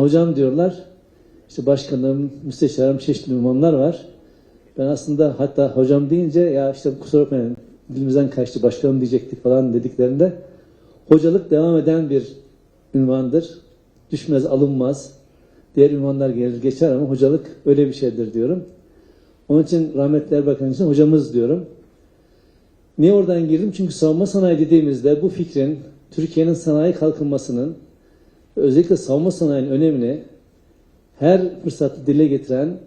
Hocam diyorlar, işte başkanım, müsteşarım, çeşitli ünvanlar var. Ben aslında hatta hocam deyince ya işte kusura bakmayın dilimizden kaçtı başkanım diyecektik falan dediklerinde hocalık devam eden bir ünvandır. Düşmez, alınmaz. Diğer ünvanlar gelir geçer ama hocalık öyle bir şeydir diyorum. Onun için rahmetli Erbakan için hocamız diyorum. Niye oradan girdim? Çünkü savunma sanayi dediğimizde bu fikrin Türkiye'nin sanayi kalkınmasının özellikle savunma sanayinin önemini her fırsatta dile getiren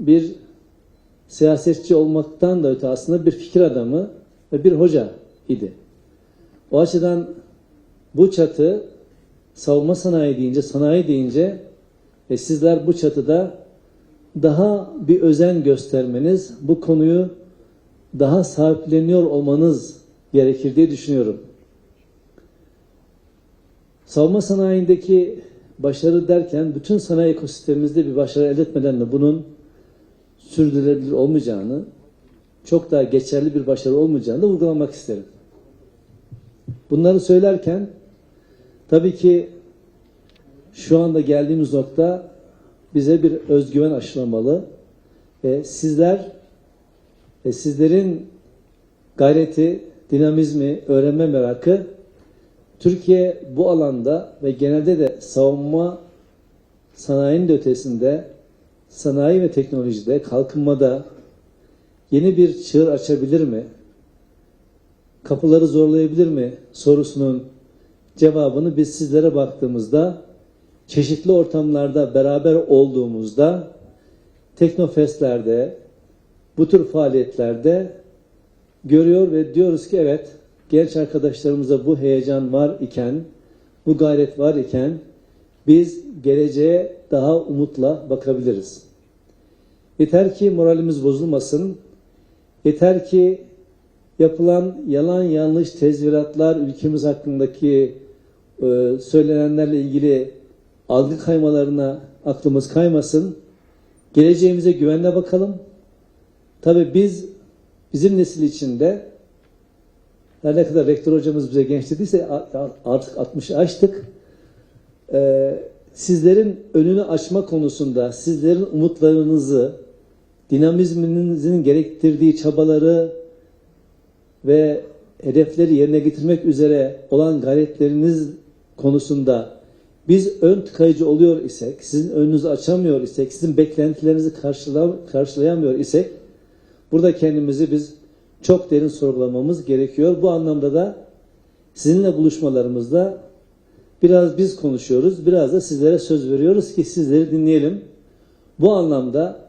bir siyasetçi olmaktan da öte aslında bir fikir adamı ve bir hoca idi. O açıdan bu çatı savunma sanayi deyince, sanayi deyince e, sizler bu çatıda daha bir özen göstermeniz, bu konuyu daha sahipleniyor olmanız gerekir diye düşünüyorum. Savunma sanayindeki başarı derken bütün sanayi ekosistemimizde bir başarı elde etmeden de bunun sürdürülebilir olmayacağını, çok daha geçerli bir başarı olmayacağını da vurgulamak isterim. Bunları söylerken tabii ki şu anda geldiğimiz nokta bize bir özgüven aşılamalı. E, sizler, e, sizlerin gayreti, dinamizmi, öğrenme merakı Türkiye bu alanda ve genelde de savunma sanayinin de ötesinde sanayi ve teknolojide, kalkınmada yeni bir çığır açabilir mi? Kapıları zorlayabilir mi? sorusunun cevabını biz sizlere baktığımızda çeşitli ortamlarda beraber olduğumuzda teknofestlerde bu tür faaliyetlerde görüyor ve diyoruz ki evet genç arkadaşlarımıza bu heyecan var iken bu gayret var iken biz geleceğe daha umutla bakabiliriz. Yeter ki moralimiz bozulmasın. Yeter ki yapılan yalan yanlış tezviratlar ülkemiz hakkındaki e, söylenenlerle ilgili algı kaymalarına aklımız kaymasın. Geleceğimize güvenle bakalım. Tabi biz bizim nesil içinde her ne kadar rektör hocamız bize genç dediyse artık 60'ı aştık. Ee, sizlerin önünü açma konusunda sizlerin umutlarınızı, dinamizminizin gerektirdiği çabaları ve hedefleri yerine getirmek üzere olan gayretleriniz konusunda biz ön tıkayıcı oluyor isek, sizin önünüzü açamıyor isek, sizin beklentilerinizi karşılayamıyor isek burada kendimizi biz çok derin sorgulamamız gerekiyor. Bu anlamda da sizinle buluşmalarımızda biraz biz konuşuyoruz, biraz da sizlere söz veriyoruz ki sizleri dinleyelim. Bu anlamda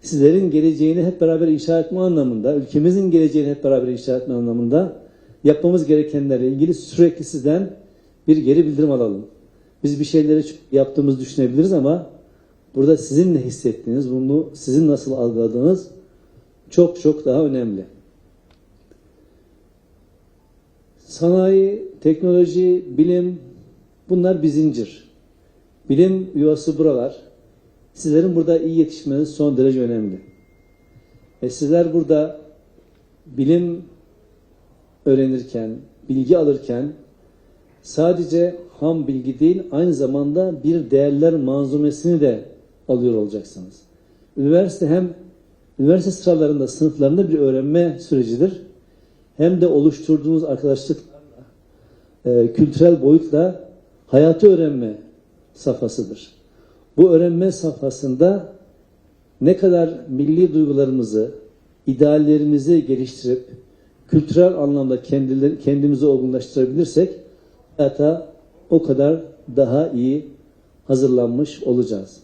sizlerin geleceğini hep beraber inşa etme anlamında, ülkemizin geleceğini hep beraber inşa etme anlamında yapmamız gerekenlerle ilgili sürekli sizden bir geri bildirim alalım. Biz bir şeyleri yaptığımızı düşünebiliriz ama burada sizin ne hissettiğiniz, bunu sizin nasıl algıladığınız çok çok daha önemli. Sanayi, teknoloji, bilim bunlar bir zincir. Bilim yuvası buralar. Sizlerin burada iyi yetişmeniz son derece önemli. E sizler burada bilim öğrenirken, bilgi alırken sadece ham bilgi değil aynı zamanda bir değerler manzumesini de alıyor olacaksınız. Üniversite hem üniversite sıralarında, sınıflarında bir öğrenme sürecidir hem de oluşturduğunuz arkadaşlıklarla, e, kültürel boyutla hayatı öğrenme safhasıdır. Bu öğrenme safhasında ne kadar milli duygularımızı, ideallerimizi geliştirip kültürel anlamda kendileri, kendimizi olgunlaştırabilirsek hayata o kadar daha iyi hazırlanmış olacağız.